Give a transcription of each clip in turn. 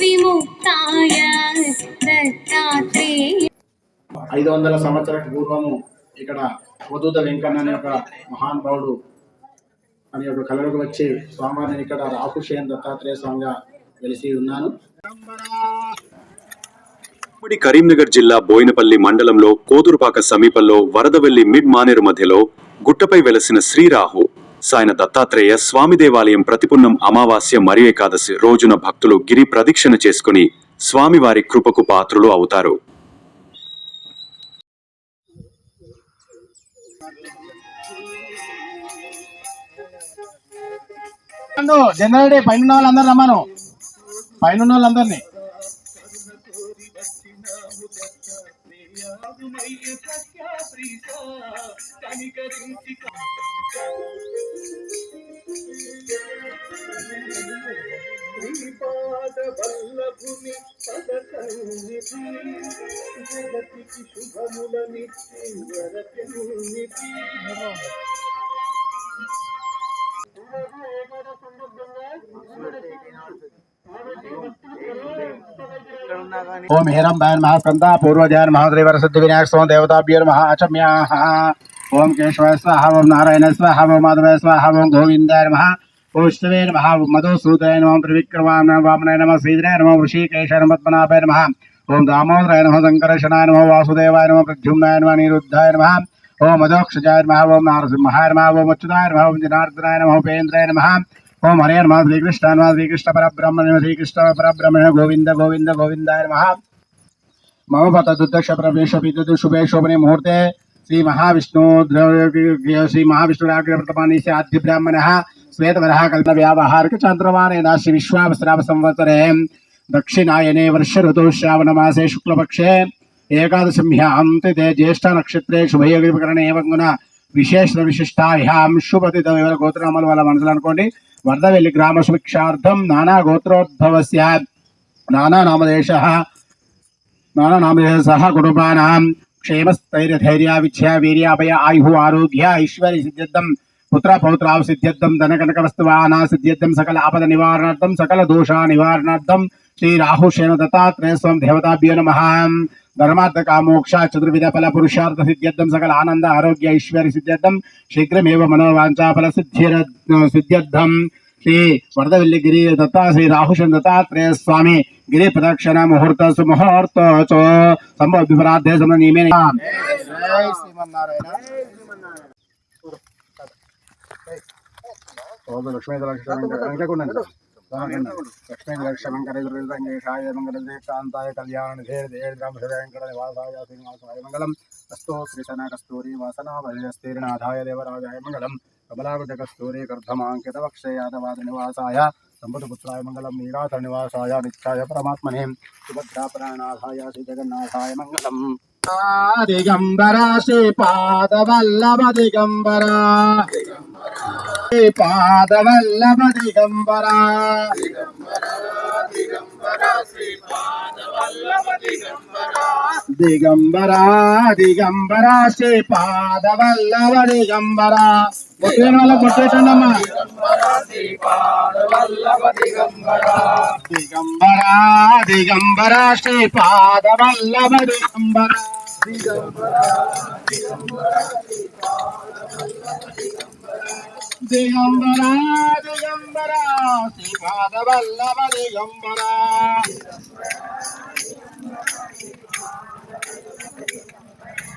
విముక్తాయ దత్తాత్రేయ. ఐదు వందల సంవత్సరాల పూర్వము ఇక్కడ వదూత వెంకన్న అనే ఒక మహానుభావుడు అని ఒక కళలోకి వచ్చి స్వామి ఇక్కడ రాకుషేన్ దత్తాత్రేయ స్వామిగా వెలిసి ఉన్నాను. ఉమ్మడి కరీంనగర్ జిల్లా బోయినపల్లి మండలంలో కోదురుపాక సమీపంలో వరదవెల్లి మిడ్ మానేరు మధ్యలో గుట్టపై వెలసిన శ్రీరాహు సాయన దత్తాత్రేయ స్వామి దేవాలయం ప్రతిపున్నం అమావాస్య మరియు ఏకాదశి రోజున భక్తులు గిరి ప్రదక్షిణ చేసుకుని స్వామివారి కృపకు పాత్రులు అవుతారు. జనరల్ డే పైన వాళ్ళందరూ రమ్మను. పైన ఉన్న వాళ్ళందరినీ శ్రీపాద వల్లభుని పదకన్నిధి జగతికి ఓం హేరం భయన్ మహాస్కంద పూర్వజయన్ మహాద్రివర సిద్ధి వినాయక స్వామి దేవతాభ్యో మహాచమ్యాహ ఓం కేశవాయ స్వాహ ఓం నారాయణ స్వాహ ఓం మాధవాయ స్వాహ ఓం గోవిందాయ నమ ఓం విష్ణవే నమ ఓం మధుసూదయ నమ త్రివిక్రమాయ వామనాయ నమ శ్రీధరాయ నమ ఋషికేశాయ నమ పద్మనాభాయ నమ ఓం దామోదరాయ నమ సంకర్షణాయ నమ వాసుదేవాయ నమ ప్రద్యుమ్నాయ నమ నిరుద్ధాయ నమ ఓం మధోక్షజాయ నమ ఓం నారసింహాయ నమ ఓం అచ్యుతాయ నమ ఓం జనార్దనాయ నమ ఉపేంద్రాయ నమ ఓం హరే నమ శ్రీకృష్ణ నమ శ్రీకృష్ణ పరబ్రహ్మ నమ శ్రీకృష్ణ పరబ్రహ్మణ గోవింద గోవింద గోవిందాయ నమ. మమ పత దుర్దక్ష ప్రవేశ విద్యుత్ శుభే శోభనే ముహూర్తే శ్రీ మహావిష్ణు ద్రవ్య- శ్రీ మహావిష్ణురాగ్రవర్తమాని ఆద్య బ్రాహ్మణ శ్వేతవరః కల్ప వ్యావహారిక చాంద్రమానేన శ్రీ విశ్వావస్రావ సంవత్సరే. దక్షిణాయనే వర్ష ఋతు శ్రావణ మాసే శుక్లపక్షే ఏకాదశమ్యాం తే జ్యేష్ఠ నక్షత్రే శుభయోగకరణ ఏవంగున విశేష విశిష్టాభ్యాం శుభతిత వివర గోత్రనామాలు వాళ్ళ మనసులు అనుకోండి. వరదవెల్లి గ్రామ శిక్షార్థం నానా గోత్రోద్భవస్య నానా నామదేశ నానా నామదేశ సహ కుటుంబానాం క్షేమస్థైర్యధైర్య విద్య వీర్యాభయ ఆయు ఆరోగ్య ఐశ్వర్య సిద్ధ్యర్థం పుత్ర పౌత్రావ సిద్ధ్యర్థం ధనకనక వస్తువానా సిద్ధ్యర్థం సకల ఆపద నివారణార్థం సకల దోష నివారణార్థం శ్రీ రాహుషేణ దత్తాత్రేయ స్వం దేవతాభ్యో నమ ధర్మార్థ కామోక్ష చతుర్విధ ఫల పురుషార్థ సిద్ధ్యర్థం సకల ఆనంద ఆరోగ్య ఐశ్వర్య సిద్ధ్యర్థం శీఘ్రమేవ మనోవాంఛా ఫల సిద్ధిర సిద్ధ్యర్థం శ్రీ వరదవల్లి గిరి దత్తా శ్రీ రాహుషన్ దత్తాత్రేయ స్వామి గిరి ప్రదక్షిణ ముహూర్త సుముహూర్త చో సంభవ విపరాధే సమ నియమే శ్రీమన్నారాయణ ఓం లక్ష్మీ లక్ష్మీ लक्ष्मी कृष्ण शमङ्करेशाय मङ्गलकान्ताय कल्याणधेर्धेर्द्रामशभयङ्करे वासाय श्रीनिवासाय मङ्गलम् अस्तो कृशनकस्तूरी वासनाभयस्तीर्णाधाय देवराजाय मङ्गलम् कमलाकृतकस्तूरी कर्धमाङ्कितवक्षयादवादनिवासाय सम्बुधपुत्राय मङ्गलं नीराथनिवासाय नित्याय परमात्मने सुभद्राप्राणाधाय श्रीजगन्नाथाय मङ्गलम् నిత్యాయ పరమాత్మనే సుభద్రా ప్రాణాథాయ శ్రీ మంగళం దిగంబరా దిగంబరా దిగంబరా దిగంబరా శ్రీపాదవల్లభ దిగంబరా కొట్టేన వాళ్ళ కొట్టేటండమ్మా దిగంబరా దిగంబరా శ్రీపాదవల్లభ దిగంబరా దిగంబరా దిగంబరా శ్రీపాదవల్లభ దిగంబరా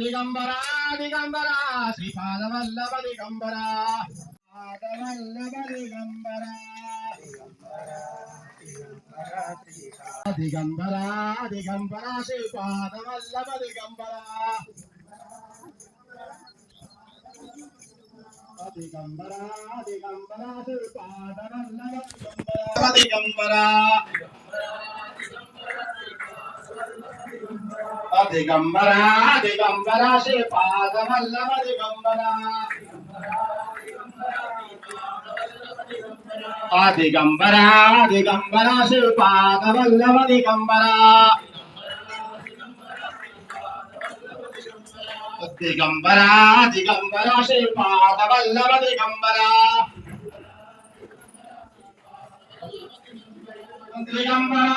దిగంబరా దిగంబరా శ్రీపాదవల్లభ దిగంబరా పాదవల్లభ దిగంబరా దిగంబరా దిగంబరా శ్రీపాదవల్లభ దిగంబరా దిగంబరా దిగంబరా శ్రీపాదవల్లభ దిగంబరా దిగంబరా దిగంబరా దిగంబరా శ్రీ పాదమల్లవ దిగంబరా ఆ దిగంబరా దిగంబరా శ్రీపాదవల్లభ దిగంబరా దిగంబరా దిగంబరా శ్రీ పాదవల్లవ దిగంబరా దిగంబరా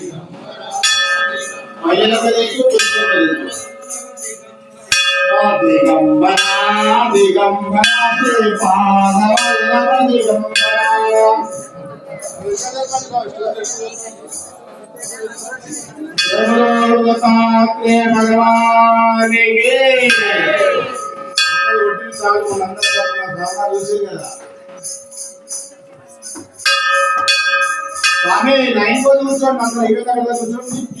డ్రామా చూసి కదా స్వామి లైన్ కూర్చోండి అందరూ ఇరవై తరగతి కూర్చోండి.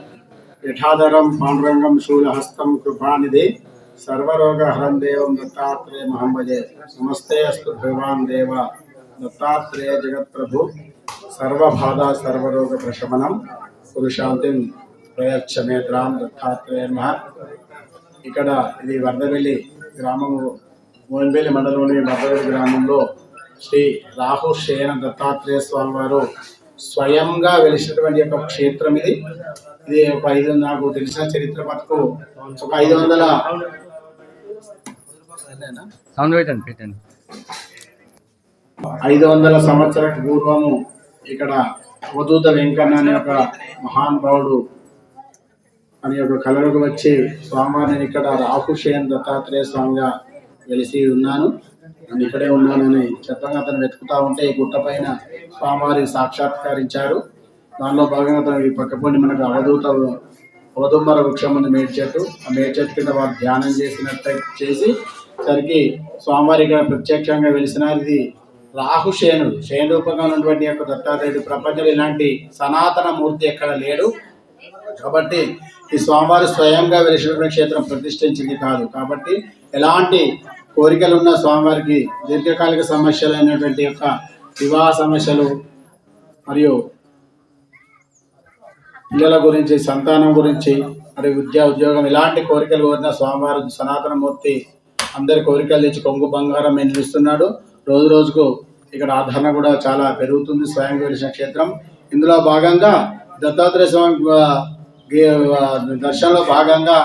యఠాధరం పాండురంగం శూలహస్తం కృపానిధి సర్వరోగహరం దేవం దత్తాత్రేయ మహంభజే నమస్తే అస్తు భగవాన్ దేవ. దత్తాత్రేయ జగత్ప్రభు. సర్వబాధ సర్వరోగ ప్రశమనం. పురుషాంతిం ప్రయచ్చమేద్రాం దత్తాత్రేయ మహ ఇక్కడ ఇది వరదవెల్లి గ్రామము మోయినపల్లి మండలంలోని వరదవెల్లి గ్రామంలో శ్రీ రాహు శయన దత్తాత్రేయ స్వామి వారు స్వయంగా వెలిసినటువంటి యొక్క క్షేత్రం ఇది. ఇది ఒక ఐదు నాకు తెలిసిన చరిత్ర మటుకు ఒక ఐదు వందల సౌండ్ పెట్టండి పెట్టండి. ఐదు వందల సంవత్సర పూర్వము ఇక్కడ అవధూత వెంకన్న అనే ఒక మహానుభావుడు అని ఒక కళలకు వచ్చి స్వామివారిని ఇక్కడ రాకుషేన్ దత్తాత్రేయ స్వామిగా వెలిసి ఉన్నాను. నేను ఇక్కడే ఉన్నానని చెప్పగా అతను వెతుకుతా ఉంటే ఈ గుట్ట పైన స్వామివారి సాక్షాత్కరించారు. దానిలో భాగంగా అతను ఈ పక్కపొండి మనకు అవధూత అవధుంబర వృక్షం ఉంది మేడి చెట్టు ఆ మేడి చెట్టు కింద వారు ధ్యానం చేసినట్టు చేసి సరికి స్వామివారి ఇక్కడ ప్రత్యక్షంగా వెలిసినారు ఇది రాహు శేనుడు. శేను రూపంగా ఉన్నటువంటి యొక్క దత్తాత్రేయుడు ప్రపంచంలో ఇలాంటి సనాతన మూర్తి ఎక్కడ లేడు. కాబట్టి ఈ స్వామివారి స్వయంగా వెలిసినటువంటి క్షేత్రం ప్రతిష్ఠించింది కాదు. కాబట్టి ఎలాంటి కోరికలు ఉన్న స్వామివారికి దీర్ఘకాలిక సమస్యలు అయినటువంటి యొక్క వివాహ సమస్యలు మరియు పిల్లల గురించి సంతానం గురించి మరియు విద్యా ఉద్యోగం ఇలాంటి కోరికలు కోరిన స్వామివారు సనాతన మూర్తి అందరి కోరికలు తెచ్చి కొంగు బంగారం నిలుస్తున్నాడు రోజు రోజుకు ఇక్కడ ఆదరణ కూడా చాలా పెరుగుతుంది స్వయం వెలిసిన క్షేత్రం. ఇందులో భాగంగా దత్తాత్రేయ స్వామి దర్శనంలో భాగంగా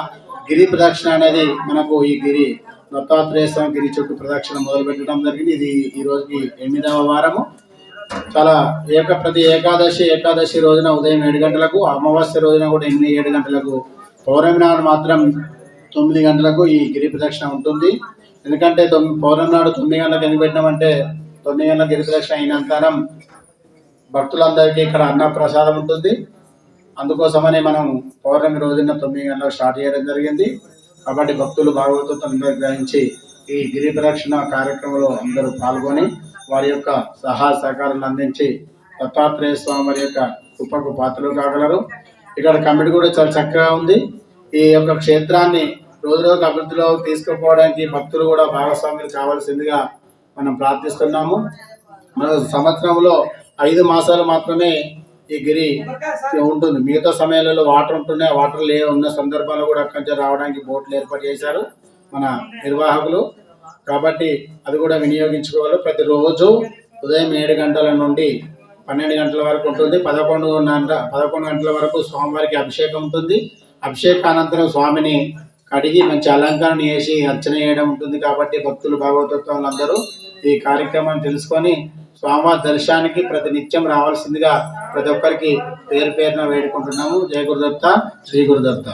గిరి ప్రదక్షిణ అనేది మనకు ఈ గిరి దత్తాత్రేయ స్వామి గిరి చుట్టూ ప్రదక్షిణ మొదలు పెట్టడం జరిగింది. ఇది ఈ రోజుకి ఎనిమిదవ వారము. చాలా ఏక ప్రతి ఏకాదశి ఏకాదశి రోజున ఉదయం ఏడు గంటలకు అమావాస్య రోజున కూడా ఎనిమిది ఏడు గంటలకు పౌర్ణమి నాడు మాత్రం తొమ్మిది గంటలకు ఈ గిరి ప్రదక్షిణ ఉంటుంది. ఎందుకంటే తొమ్మిది పౌర్ణమి నాడు తొమ్మిది గంటలకు ఎందుకు పెట్టినామంటే తొమ్మిది గంటల గిరి ప్రదక్షిణ అయినంతరం భక్తులందరికీ ఇక్కడ అన్న ప్రసాదం ఉంటుంది. అందుకోసమని మనం పౌర్ణమి రోజున తొమ్మిది గంటలకు స్టార్ట్ చేయడం జరిగింది. కాబట్టి భక్తులు భాగవతంలో గ్రహించి ఈ గిరి ప్రదక్షిణ కార్యక్రమంలో అందరూ పాల్గొని వారి యొక్క సహాయ సహకారాలను అందించి దత్తాత్రేయ స్వామి వారి యొక్క కుప్పకు పాత్రలు కాగలరు. ఇక్కడ కమిటీ కూడా చాలా చక్కగా ఉంది. ఈ యొక్క క్షేత్రాన్ని రోజు రోజు అభివృద్ధిలో తీసుకుపోవడానికి భక్తులు కూడా భాగస్వాములు కావాల్సిందిగా మనం ప్రార్థిస్తున్నాము. మన సంవత్సరంలో ఐదు మాసాలు మాత్రమే ఈ గిరి ఉంటుంది. మిగతా సమయాలలో వాటర్ ఉంటున్నాయి వాటర్ లే ఉన్న సందర్భాల్లో కూడా అక్కడి నుంచి రావడానికి బోట్లు ఏర్పాటు చేశారు మన నిర్వాహకులు. కాబట్టి అది కూడా వినియోగించుకోవాలి. ప్రతిరోజు ఉదయం ఏడు గంటల నుండి పన్నెండు గంటల వరకు ఉంటుంది. పదకొండు పదకొండు గంటల వరకు స్వామివారికి అభిషేకం ఉంటుంది. అభిషేకానంతరం స్వామిని కడిగి మంచి అలంకరణ చేసి అర్చన చేయడం ఉంటుంది. కాబట్టి భక్తులు భాగవతత్వాలు అందరూ ఈ కార్యక్రమాన్ని తెలుసుకొని స్వామివారి దర్శనానికి ప్రతి నిత్యం రావాల్సిందిగా ప్రతి ఒక్కరికి పేరు పేరున వేడుకుంటున్నాము. జయ గురుదత్త శ్రీ గురుదత్త.